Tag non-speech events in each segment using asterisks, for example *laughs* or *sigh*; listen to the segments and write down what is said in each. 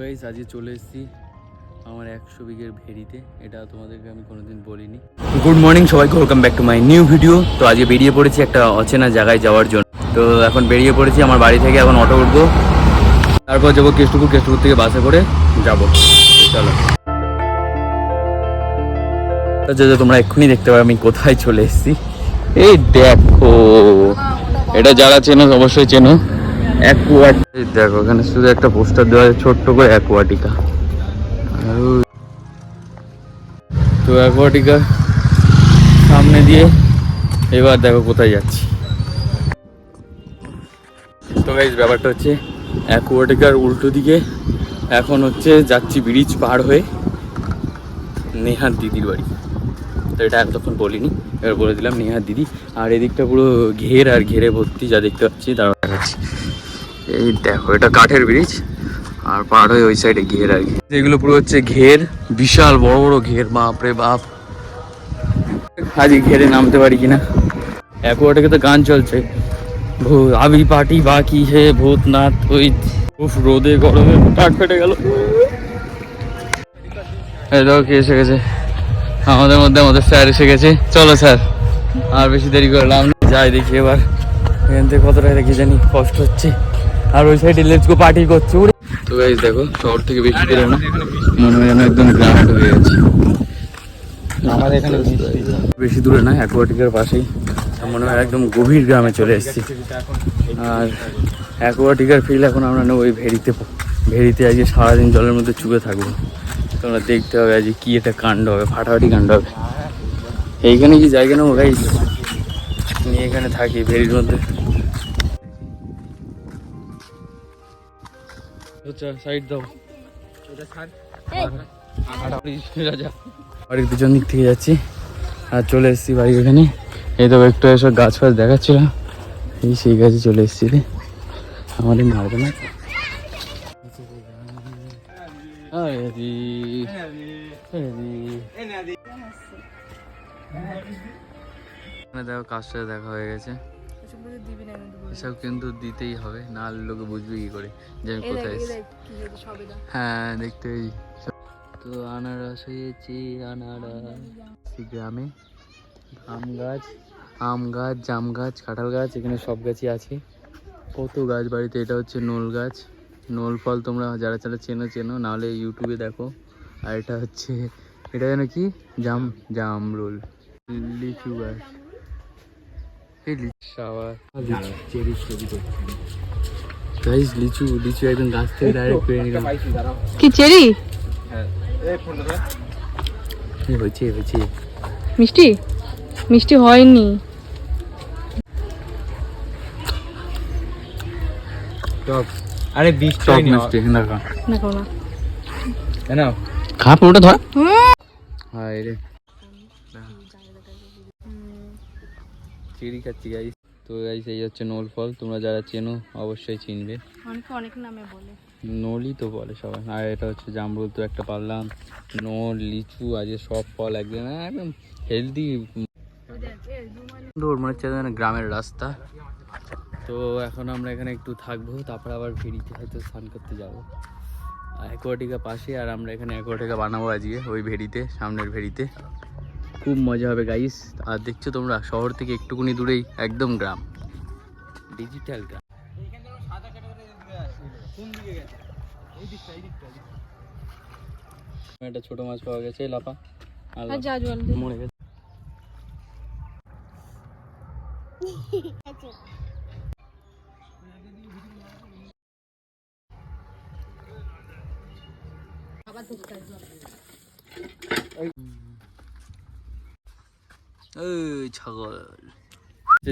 Guys আজকে চলে এসেছি আমার একশো বিঘের ভেড়িতে। এটা তোমাদেরকে আমি কোনোদিন বলিনি। গুড মর্নিং সবাইকে welcome back to my new video তো আজকে বেরিয়ে পড়েছি একটা অচেনা জায়গায় যাওয়ার জন্য। তো এখন বেরিয়ে পড়েছি আমার বাড়ি থেকে, এখন অটো উঠবো। তারপর যাব কেষ্টপুর কেষ্টপুর থেকে বাসে করে যাব। চলো। তোমরা এক্ষুনি দেখতে পাবে আমি কোথায় চলে এসেছি। এই দেখো, এটা যারা চেনো অবশ্যই চেনো। দেখো, এখানে শুধু একটা পোস্টার দেওয়া আছে, ছোট্ট করে অ্যাকোয়াটিকা তো অ্যাকোয়াটিকা সামনে দিয়ে, এবার দেখো কোথায় যাচ্ছি। তো গাইজ ব্যাপারটা হচ্ছে অ্যাকোয়াটিকার উল্টো দিকে এখন হচ্ছে যাচ্ছি ব্রিজ পার হয়ে নেহার দিদির বাড়ি। তো এটা এতক্ষণ বলিনি, এবার বলে দিলাম নেহার দিদি। আর এদিকটা পুরো ঘের আর ঘেরে ভর্তি, যা দেখতে পাচ্ছি তার দেখাচ্ছি এই দেখো, এটা কাঠের ব্রিজ, আর পার হয়ে ওই সাইডে ঘের আর কি। এগুলো পুরো হচ্ছে ঘের, বিশাল বড় বড় ঘের বাপরে বাপ। আজকে ঘেরে নামতে পারি কিনা? অ্যাকোয়াটাকে তো গান চলছে। আবি পার্টি বাকি হে, ভূতনাথ ওই উফ, রোদে গরমে টাক ফেটে গেল। এই দেখো কে এসে গেছে। আমাদের মধ্যে আমাদের স্যার এসে গেছে। চলো স্যার, আর বেশি দেরি করলাম। যাই দেখি এবার। এখান থেকে কতটা দেখি জানি কষ্ট হচ্ছে। আর ওই সাইডে লেটস গো পার্টি করছে। তো গাইস দেখো শহর থেকে বেশি দূরে না। মনে হয় যেন একদম গ্রামে ঢুকে গেছি। আমাদের এখানে বেশি দূরে না অ্যাকোয়াটিকের পাশেই। মনে হয় একদম গভীর গ্রামে চলে এসেছি। আর অ্যাকোয়াটিকার ফিল এখন আমরা নেব ওই ভেরিতে ভেরিতে আজকে সারাদিন জলের মধ্যে চুপে থাকব। তোমরা দেখতে হবে আজকে কি একটা কাণ্ড হবে ফাটাফাটি কাণ্ড হবে। এইখানে কি জায়গা নেব গাইস নিয়ে এখানে থাকি ভেরির মধ্যে। আচ্ছা সাইড দাও। বাড়ির পিছন দিক থেকে যাচ্ছি। আর চলে এসেছি বাড়ির এখানে। এই তো একটু এসব গাছ ফাছ দেখাচ্ছিলাম এই সেই গাছে চলে এসেছি রে। আমাদের মারবে না? আরে দি। এখানে দেখো কার সাথে দেখা হয়ে গেছে। এসব কিন্তু দিতেই হবে না হলে লোকে বুঝবে কি করে যে আমি কোথায় হ্যাঁ দেখতে তো আনারস হয়েছে আনারস। গ্রামে আম গাছ আম গাছ জাম গাছ কাঁঠাল গাছ এখানে সব গাছই আছে। কত গাছ বাড়িতে এটা হচ্ছে নোল গাছ। নোল ফল তোমরা যারা যারা চেনো চেনো নাহলে ইউটিউবে দেখো। আর এটা হচ্ছে এটা যেন কি? জাম জামরুল লিচু গাছ। লিচু লিচু একদম গাছ থেকে ডাইরেক্ট পেয়ে নিলাম কি চেরি হয়েছে হয়েছে। মিষ্টি? মিষ্টি হয়নি। আরে বৃষ্টি হয়নি। মিষ্টি না খা না। খাও না না খা পুরোটা ধর। হায় রে। চিড়ি খাচ্ছি গাইস তো গাইস এই হচ্ছে নোল ফল। তোমরা যারা চেনো অবশ্যই চিনবে। অনেকে অনেক নামে বলে। নোলই তো বলে সবাই। আর এটা হচ্ছে জামরুল তো একটা পারলাম। নোল লিচু আজকে সব ফল একদম একদম হেলদি সুন্দর মনে হচ্ছে গ্রামের রাস্তা। তো এখন আমরা এখানে একটু থাকব তারপর আবার ফেরিতে হয়তো স্নান করতে যাব। অ্যাকোয়াটিকা পাশে আর আমরা এখানে অ্যাকোয়াটিকা বানাবো আজকে ওই ভেড়িতে সামনের ভেড়িতে খুব মজা হবে গাইস আর দেখছ তোমরা শহর থেকে একটুকুনি দূরেই একদম গ্রাম। ডিজিটাল গ্রাম। একটা ছোট মাছ পাওয়া গেছে লাপা মরে গেছে। *laughs* ছাগল।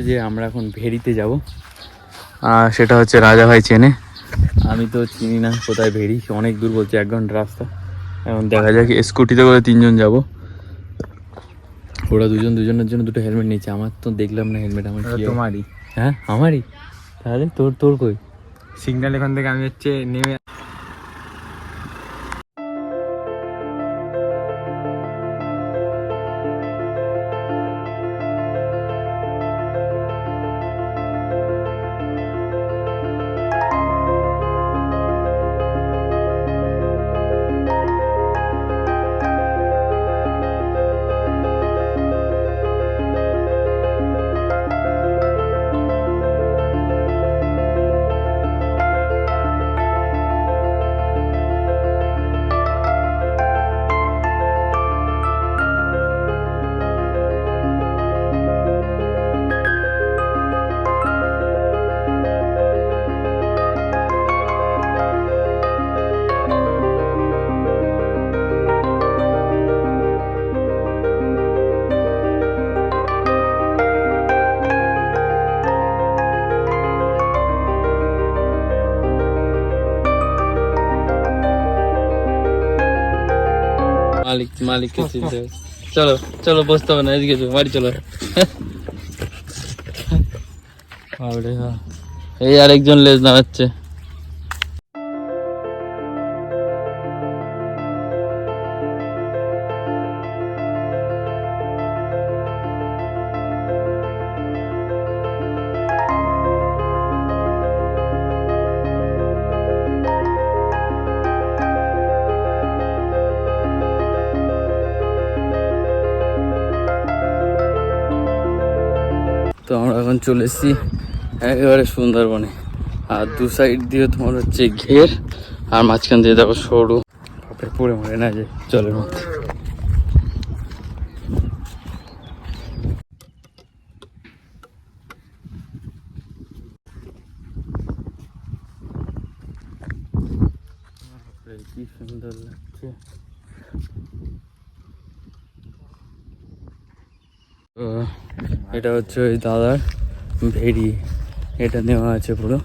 যে আমরা এখন ভেড়িতে যাব। আর সেটা হচ্ছে রাজা ভাই চেনে। আমি তো চিনি না কোথায় ভেড়ি অনেক দূর বলছে এক ঘণ্টা রাস্তা। এখন দেখা যাক স্কুটিতে করে তিনজন যাব। ওরা দুজন দুজনের জন্য দুটো হেলমেট নিয়েছে। আমার তো দেখলাম না হেলমেট আমার তোমারই। হ্যাঁ আমারই? তাহলে তোর তোর কই? সিগন্যাল এখান থেকে আমি হচ্ছে নেমে মালিককে চিনতে হবে। চলো চলো বসতে হবে না এদিকে বাড়ি চলো। এই আরেকজন লেজ নামাচ্ছে তো আমরা এখন চলে এসেছি একেবারে সুন্দরবনে। আর দু সাইড দিয়ে তোমার হচ্ছে ঘের, আর মাঝখান দিয়ে দেখো সরু। বাপরে পড়ে মরে না যে জলের মধ্যে। কি সুন্দর লাগছে। এটা হচ্ছে ওই দাদার ভেড়ি। এটা নেওয়া আছে পুরো।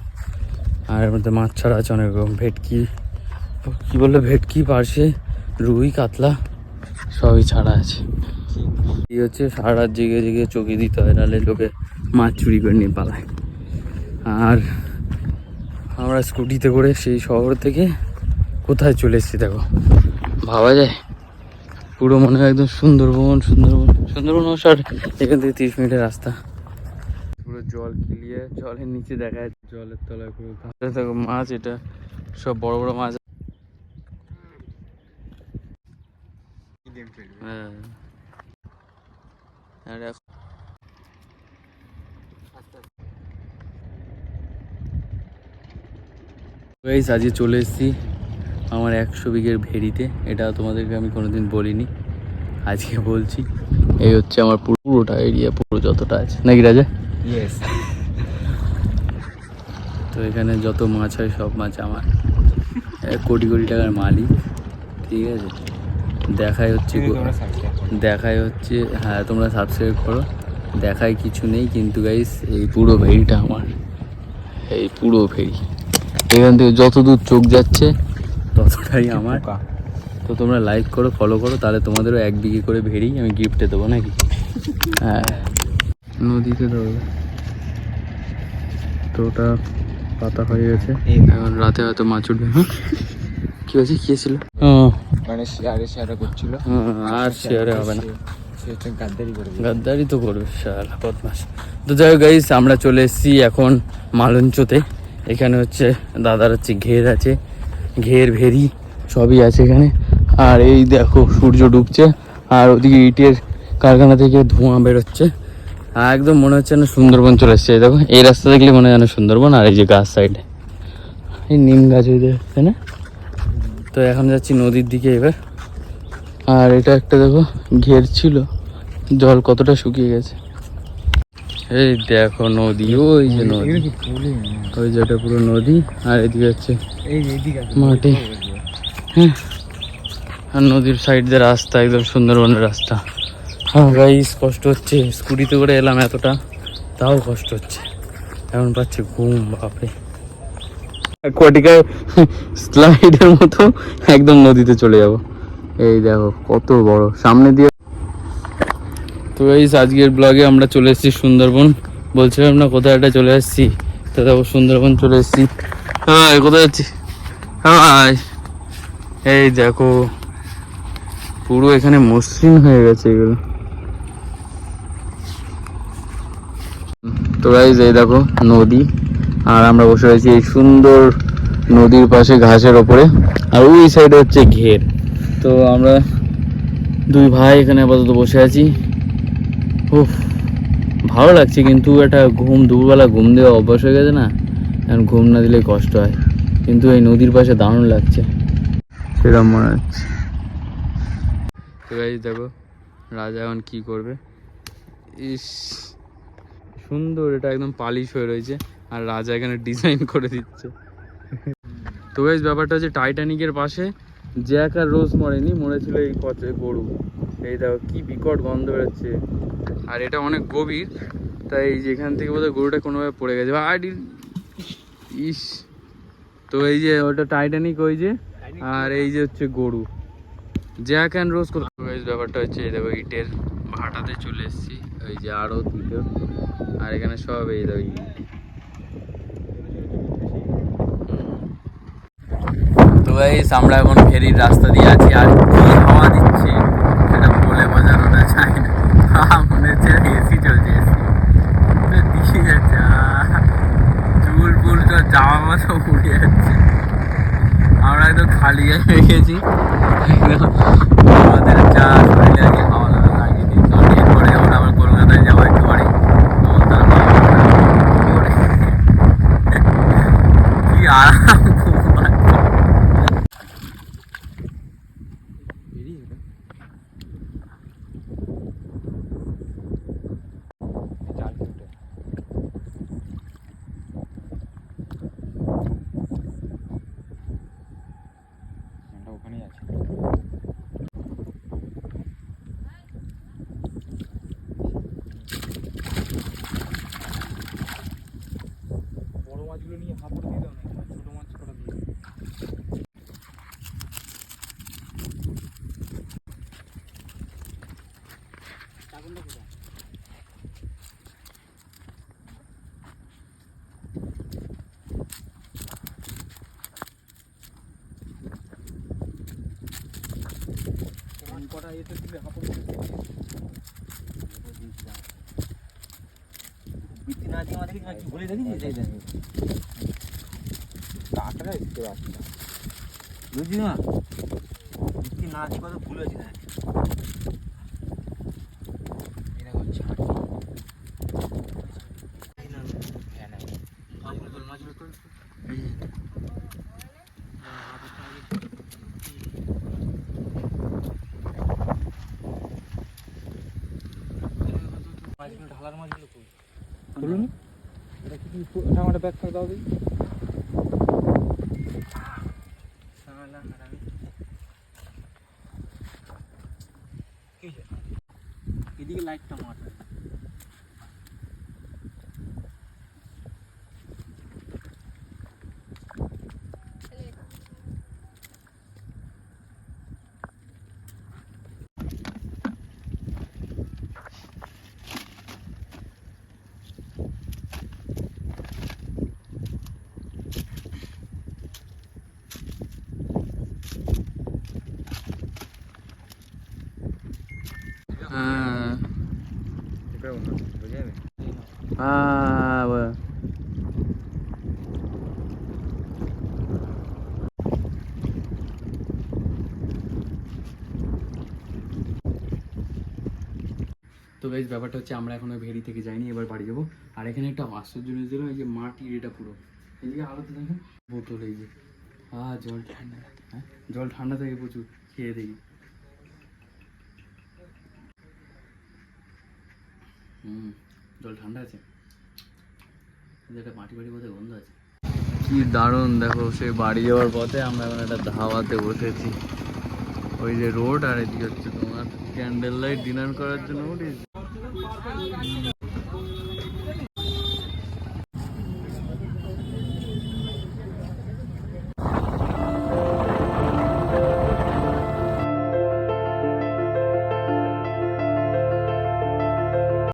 আর এর মধ্যে মাছ ছাড়া আছে অনেক রকম। ভেটকি। কি বলল? ভেটকি, পার্শে, রুই, কাতলা, সবই ছাড়া আছে। এই হচ্ছে সারা জেগে জেগে চোখে দিতে হয়, নাহলে লোকে মাছ চুরি করে নিয়ে পালায়। আর আমরা স্কুটিতে করে সেই শহর থেকে কোথায় চলে এসেছি দেখো। ভাবা যায়? পুরো মনে হয় একদম সুন্দরবন সুন্দরবন সুন্দরবন আর এখান থেকে তিরিশ মিনিটের রাস্তা। পুরো জল কিলিয়ে জলের নিচে দেখা যাচ্ছে। জলের তলায় পুরো দেখো মাছ এটা, সব বড় বড় মাছ। হ্যাঁ। আর আজকে চলে এসেছি। আমার একশো বিঘের ভেড়িতে এটা তোমাদেরকে আমি কোনোদিন বলিনি আজকে বলছি। এই হচ্ছে আমার পুরোটা এরিয়া পুরো যতটা আছে। নাকি রাজা? ইয়েস *laughs* তো এখানে যত মাছ হয় সব মাছ আমার। এক কোটি কোটি টাকার মালিক ঠিক আছে? দেখাই হচ্ছে দেখাই হচ্ছে হ্যাঁ তোমরা সাবস্ক্রাইব করো। দেখায় কিছু নেই কিন্তু গাইস এই পুরো ভেড়িটা আমার। এই পুরো ভেড়ি। এখান থেকে যত দূর চোখ যাচ্ছে ততটাই আমার। তো তোমরা লাইক করো ফলো করো তাহলে তোমাদেরও এক বিঘে করে ভেড়ি আমি গিফটে দেবো নাকি? হ্যাঁ। নদীতে দেবো তো ওটা পাতা হয়ে গেছে। এখন রাতে হয়তো মাছ উঠবে। কি হয়েছে? কি ছিল মানে শেয়ারে শেয়ারে করছিল। আর শেয়ারে হবে না। গাদ্দারি তো করবে শালা বদমাস তো যাই হোক গাইস আমরা চলে এসেছি এখন মালঞ্চতে। এখানে হচ্ছে দাদার হচ্ছে ঘের আছে। ঘের ভেরি সবই আছে এখানে। আর এই দেখো সূর্য ডুবছে, আর ওদিকে ইটের কারখানা থেকে ধোঁয়া বেরোচ্ছে। আর একদম মনে হচ্ছে না সুন্দরবন চলে এসছে। দেখো, এই রাস্তা দেখলে মনে হয় যেন সুন্দরবন, আর এই যে গাছ সাইডে এই নিম গাছ ওই তাই না? তো এখন যাচ্ছি নদীর দিকে এবার। আর এটা একটা দেখো, ঘের ছিল। জল কতটা শুকিয়ে গেছে। এই দেখো নদী ওই যে নদী। ওই যে ওটা পুরো নদী আর এদিকে হচ্ছে। মাটি। হ্যাঁ। আর নদীর সাইড দিয়ে রাস্তা একদম সুন্দরবনের রাস্তা। হ্যাঁ গাইস কষ্ট হচ্ছে স্কুটিতে করে এলাম এতটা তাও কষ্ট হচ্ছে। এমন পাচ্ছে ঘুম বাপরে। কোয়াটিকায় স্লাইডের মতো একদম নদীতে চলে যাব। এই দেখো কত বড়। সামনে দিয়ে তো এই আজকের ব্লগে আমরা চলে এসেছি সুন্দরবন। বলছিলাম না, কোথায় একটা চলে এসেছি। তো দেখো, সুন্দরবন চলে এসেছি। হ্যাঁ কোথায় যাচ্ছি হ্যাঁ এই দেখো, পুরো এখানে মসৃণ হয়ে গেছে এগুলো। তো গাইজ এই দেখো, নদী। আর আমরা বসে রয়েছি এই সুন্দর নদীর পাশে ঘাসের ওপরে। আর ওই সাইডে হচ্ছে ঘের। তো আমরা দুই ভাই এখানে আপাতত বসে আছি। উফ ভালো লাগছে কিন্তু এটা ঘুম দুপুরবেলা ঘুম দেওয়া অভ্যাস হয়ে গেছে না? এখন ঘুম না দিলে কষ্ট হয়। কিন্তু এই নদীর পাশে দারুণ লাগছে। সেরকম মনে হচ্ছে। তো দেখো রাজা এখন কি করবে? ইস সুন্দর এটা একদম পালিশ হয়ে রয়েছে। আর রাজা এখানে ডিজাইন করে দিচ্ছে। তো গাইজ ব্যাপারটা হচ্ছে টাইটানিকের পাশে জ্যাক আর রোজ মরেনি, মরেছিল এই কচে গরু। এই দেখো কি বিকট গন্ধ বেরোচ্ছে। আর এটা অনেক গভীর, তাই যেখান থেকে বোধহয় গরুটা কোনোভাবে পড়ে গেছে। আর ই- ইস। তো এই যে ওটা টাইটানিক ওই যে, আর এই যে হচ্ছে গরু। জ্যাক অ্যান্ড রোজ কোথায়? ব্যাপারটা হচ্ছে এই দেখো ইটের ভাটাতে চলে এসেছি। ওই যে আরও দুটো আর এখানে সব এই দেখো ইট। তো গাইস আমরা এখন ফেরির রাস্তা দিয়ে আছি। আর কি হাওয়া দিচ্ছে, সেটা বলে বোঝানো না চাই না। মনে হচ্ছে এসি চলছে এসি দিয়ে যাচ্ছে চুল ফুল তো জামা মাথা উড়ে যাচ্ছে। আমরা একদম খালি গেছি। আমাদের যা শরীরে আগে হাওয়া লাগা লাগিয়ে দিই কারণ এরপরে যখন আবার কলকাতায় যাব একটু পরে তখন তার পরে কি আরাম ঘুম পাচ্ছে। জাল ফুটে এটা ওখানেই আছে বড় মাছগুলো নিয়ে হাঁপুড় দিয়ে দাও না ছোট মাছ কটা দিয়ে চাকুনটা কোথায় এতে দিলে হাঁপুড় বৃত্তি না দিয়ে আমাদেরকে কি ভুলে দেখি এই দেখ কাঁকড়া একটু রাস্তা বুঝলি না বৃত্তি না দিয়ে কত ভুল হয়েছে দেখ এটা হচ্ছে মাছগুলো তোল মাছগুলো তোল মাছগুলো ঢালার মাছগুলো কই? বলুন। এটা কি ব্যাগ থাকতে দাও দিই সালা হারামি এদিকে লাইটটা মার হ্যাঁ এবার অন্য বুঝে যাবে Ah, bueno. বেশ ব্যাপারটা হচ্ছে আমরা এখন ভেড়ি থেকে যাইনি, এবার বাড়ি যাব। আর এখানে একটা আশ্চর্য জিনিস দিলাম এই যে মাটির এটা পুরো। এদিকে আলো তো দেখেন, বোতল এই যে। হ্যাঁ জল ঠান্ডা। হ্যাঁ? জল ঠান্ডা থাকে প্রচুর, খেয়ে দেখি। হুম, জল ঠান্ডা আছে। যেটা মাটি বাড়ি বোধহয় গন্ধ আছে। কি দারুণ, দেখো, সে বাড়ি যাওয়ার পথে আমরা এখন একটা ধাবাতে বসেছি। ওই যে রোড, আর এদিকে হচ্ছে তোমার ক্যান্ডেল লাইট ডিনার করার জন্য উঠিস